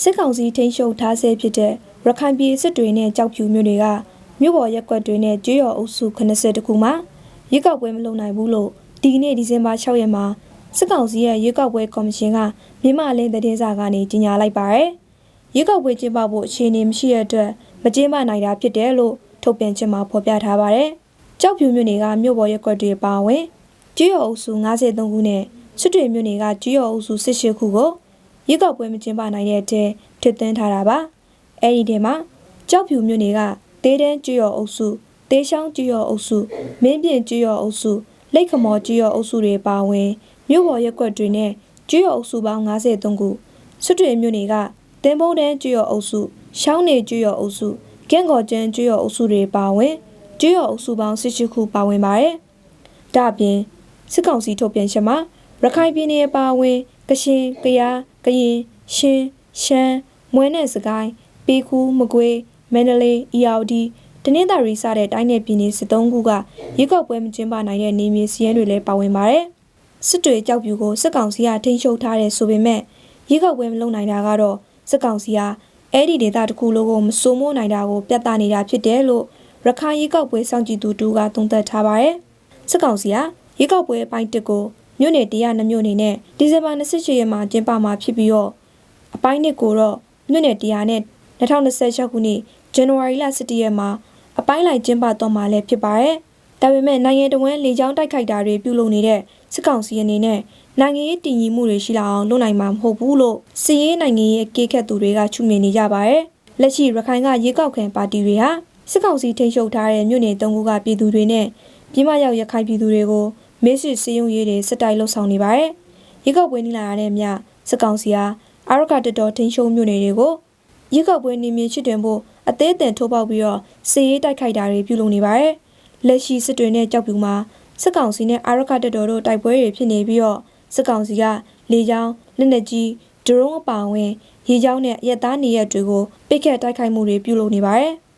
စစ်ကောင်စီထိန်းချုပ်ထားဆဲဖြစ်တဲ့ရခိုင်ပြည်စစ်တွေနဲ့ကြောက်ဖြူမြို့တွေကမြို့ပေါ်ရက်ကွက်တွေနဲ့ကျွော်အုပ်စု80တခုမှာရွေးကောက်ပွဲမလုပ်နိုင်ဘူးလို့ဒီကနေ့ဒီဇင်ဘာ6ရက်မှာစစ်ကောင်စီရဲ့ရွေးကောက်ပွဲကော်မရှင်ကမြန်မာလင်းသတင်းစာကနေကြေညာလိုက်ပါတယ်။ရွေးကောက်ပွဲကျင်းပဖို့အခြေအနေမရှိတဲ့အတွက်မကျင်းပနိုင်တာဖြစ်တယ်လို့ထုတ်ပြန်ချက်မှာဖော်ပြထားပါတယ်။ကြောက်ဖြူမြို့နယ်ကမြို့ပေါ်ရက်ကွက်တွေပါဝင်ကျွော်အုပ်စု53ခုနဲ့စစ်တွေမြို့နယ်ကကျွော်အုပ်စု18ခုကို ရွေးကောက်ပွဲမကျင်းပနိုင်တဲ့အထဲထစ်သွင်းထားတာပါ။အဲဒီထဲမှာကြောက်ဖြူမြို့နယ်ကတေးတန်းကျွော်အုပ်စုတေးချောင်းကျွော်အုပ်စုမင်းပြင်ကျွော်အုပ်စုလိတ်ခမော်ကျွော်အုပ်စုတွေပါဝင်မြို့ပေါ်ရက်ကွက်တွေနဲ့ကျွော်အုပ်စုပေါင်း53ခုစွတ်တွေမြို့နယ်ကတင်ပုံးတန်းကျွော်အုပ်စုရှောင်းနေကျွော်အုပ်စုကင်းကော်ကျန်းကျွော်အုပ်စုတွေပါဝင်ကျွော်အုပ်စုပေါင်း18ခုပါဝင်ပါတယ်။ဒါ့အပြင်စစ်ကောင်စီထုတ်ပြန်ချက်မှာရခိုင်ပြည်နယ်ပါဝင် ကချင်၊ကယား၊ကရင်၊ရှမ်း၊ရှမ်း၊မွဲနဲ့စကိုင်း၊ပေကူး၊မကွေး၊မန္တလေး၊အီယော်ဒီတနင်္သာရီစတဲ့တိုင်းနယ်ပြည်နယ်စစ်သုံးခုကရွေးကောက်ပွဲမကျင်းပနိုင်တဲ့နေမြေစီးရင်တွေလည်းပါဝင်ပါတယ်။စစ်တွေကြောက်ပြူကိုစစ်ကောင်စီကထိန်းချုပ်ထားတဲ့ဆိုပေမဲ့ရွေးကောက်ပွဲမလုပ်နိုင်တာကတော့စစ်ကောင်စီကအဲ့ဒီဒေသတစ်ခုလုံးကိုမစိုးမိုးနိုင်တာကိုပြသနေတာဖြစ်တယ်လို့ရခိုင်ရွေးကောက်ပွဲစောင့်ကြည့်သူတူကသုံးသပ်ထားပါတယ်။စစ်ကောင်စီကရွေးကောက်ပွဲအပိုင်းတစ်ကို မြို့နယ်တရားနှမြို့နယ်နဲ့ဒီဇင်ဘာ28ရက်မှာကျင်းပမှာဖြစ်ပြီးတော့အပိုင်းနှစ်ကိုတော့မြို့နယ်တရားနဲ့2026ခုနှစ်ဇန်နဝါရီလ17ရက်မှာအပိုင်းလိုက်ကျင်းပတော့မှာလည်းဖြစ်ပါတယ်။ဒါပေမဲ့နိုင်ငံတော်ဝန်လေကြောင်းတိုက်ခိုက်တာတွေပြုလုပ်နေတဲ့စစ်ကောင်စီအနေနဲ့နိုင်ငံရေးတည်ငြိမ်မှုတွေရှိလာအောင်လုပ်နိုင်မှာမဟုတ်ဘူးလို့စီးရေးနိုင်ငံရေးအကဲခတ်သူတွေကချူမြင်နေကြပါတယ်။လက်ရှိရခိုင်ကရေကောက်ခံပါတီတွေဟာစစ်ကောင်စီထိန်းချုပ်ထားတဲ့မြို့နယ်သုံးခုကပြည်သူတွေနဲ့ပြည်မရောက်ရခိုင်ပြည်သူတွေကို မေ့စစ်စည်းရုံးရေးတွေစစ်တိုက်လှုပ်ဆောင်နေပါတယ်။ရေကောက်ပွဲနေလာတဲ့မြစစ်ကောင်စီဟာအာရကတတော်ထိန်းချုပ်မြို့နယ်တွေကိုရေကောက်ပွဲနေမြေချစ်တင်ဖို့အသေးအတန်ထိုးပေါက်ပြီးတော့စစ်ရေးတိုက်ခိုက်တာတွေပြုလုပ်နေပါတယ်။လက်ရှိစစ်တွေနဲ့ကြောက်ပြူမှာစစ်ကောင်စီနဲ့အာရကတတော်တို့တိုက်ပွဲတွေဖြစ်နေပြီးတော့စစ်ကောင်စီကလေကြောင်းလက်နက်ကြီးဒရုန်းအပါအဝင်ရေကြောင်းနဲ့ရက်သားနေရက်တွေကိုပိတ်ခတ်တိုက်ခိုက်မှုတွေပြုလုပ်နေပါတယ်။